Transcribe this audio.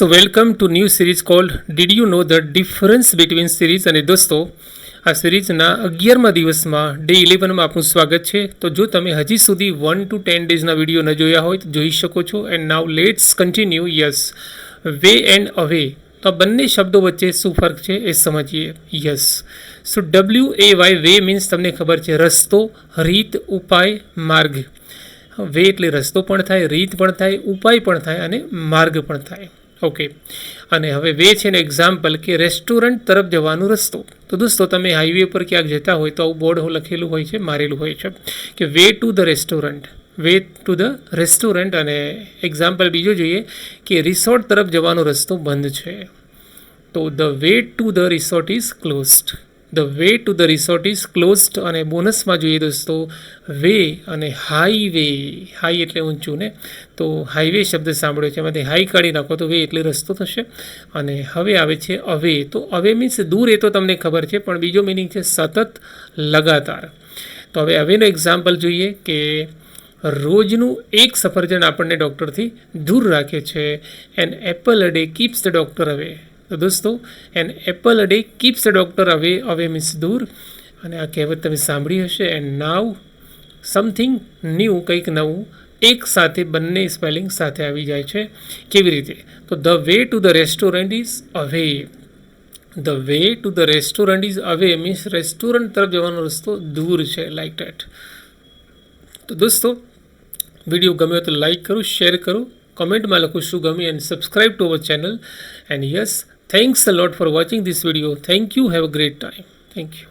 So welcome to new series called did you know the difference between series અને દોસ્તો, આ સિરીઝના અગિયારમા દિવસમાં day ઇલેવનમાં આપનું સ્વાગત છે. તો જો તમે હજી સુધી વન ટુ ટેન ડેઝના વીડિયો ન જોયા હોય, તો જોઈ શકો છો. And now let's continue yes way and away તો આ બંને શબ્દો વચ્ચે શું ફરક છે એ સમજીએ. Yes so W A Y way means તમને ખબર છે, રસ્તો, રીત, ઉપાય, માર્ગ. વે એટલે રસ્તો પણ થાય, રીત પણ થાય, ઉપાય પણ થાય અને માર્ગ પણ થાય. ઓકે અને હવે વે છે ને એક્ઝામ્પલ કે રેસ્ટોરન્ટ તરફ જવાનો રસ્તો. તો દોસ્તો, તમે હાઈવે પર ક્યાંક જતા હોય તો આવું બોર્ડ લખેલું હોય છે, મારેલું હોય છે, કે way to the restaurant way to the restaurant અને એક્ઝામ્પલ બીજું જોઈએ કે રિસોર્ટ તરફ જવાનો રસ્તો બંધ છે. તો the way to the resort is closed the way to the resort is closed અને બોનસમાં જોઈએ દોસ્તો વે અને હાઈવે હાઈ એટલે ઊંચું ને? તો હાઈવે શબ્દ સાંભળ્યો છે. એમાંથી હાઈ કાઢી નાખો તો વે એટલે રસ્તો થશે. અને હવે આવે છે અવે તો અવે મીન્સ દૂર એ તો તમને ખબર છે, પણ બીજો મિનિંગ છે સતત લગાતાર. તો હવે હવેનો એક્ઝામ્પલ જોઈએ કે રોજનું એક સફરજન આપણને ડૉક્ટરથી દૂર રાખે છે. An apple a day keeps the doctor away તો દોસ્તો an apple a day keeps a doctor away away means દૂર અને આ કહેવત તમે સાંભળી હશે. એન્ડ નાવ સમથિંગ ન્યૂ કંઈક નવું, એક સાથે, બંને સ્પેલિંગ સાથે આવી જાય છે. કેવી રીતે? તો the way to the restaurant is away the way to the restaurant is away means restaurant તરફ જવાનો રસ્તો દૂર છે લાઈક ડેટ તો દોસ્તો વીડિયો ગમ્યો તો લાઈક કરો શેર કરો. કમેન્ટમાં લખું શું ગમ્યું and subscribe to our channel and yes Thanks a lot for watching this video. Thank you. Have a great time. Thank you.